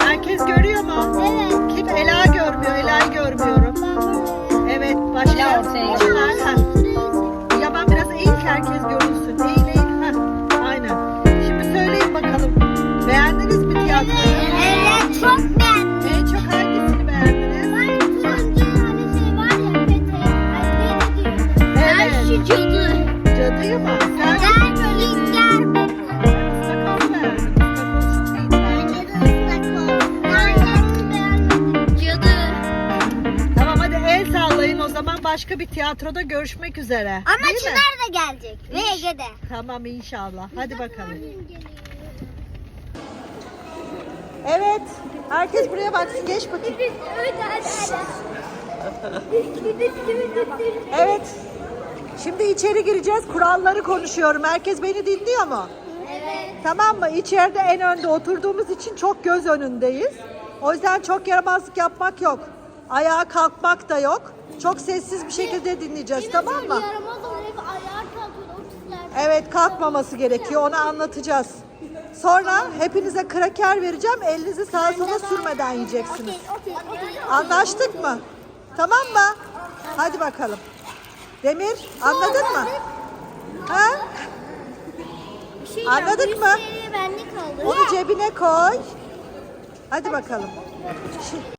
Herkes görüyor mu? Evet. Kim? Ela görmüyor. Ela'yı görmüyorum. Evet. Başka. Ela ortaya. Ya ben biraz eğil ki herkes görünsün. Eğil eğil. Heh. Aynen. Şimdi söyleyin bakalım. Beğendiniz mi tiyatroyu? Evet. Çok beğendim. Çok hangisini beğendiniz? Cadı. Cadıyı mı? Başka bir tiyatroda görüşmek üzere. Ama Değil mi? Çınar da gelecek. Ve Ege'de. Tamam inşallah. Hadi bakalım. Evet. Herkes buraya baksın. Geç bakayım. Evet. Şimdi içeri gireceğiz. Kuralları konuşuyorum. Herkes beni dinliyor mu? Evet. Tamam mı? İçeride en önde oturduğumuz için çok göz önündeyiz. O yüzden çok yaramazlık yapmak yok. Ayağa kalkmak da yok. Çok sessiz bir şekilde dinleyeceğiz tamam mı? Yaramaz olur hep ayağa kalkıyor. O pisler. Evet kalkmaması gerekiyor. Onu anlatacağız. Sonra hepinize kraker vereceğim. Elinizi sağa sola sürmeden yiyeceksiniz. Okey, okey, okey. Anlaştık mı? Tamam mı? Hadi bakalım. Demir anladın mı? Ha? Bir şey Anladık mı? seriye kaldı. Onu cebine koy. Hadi bakalım. Şi-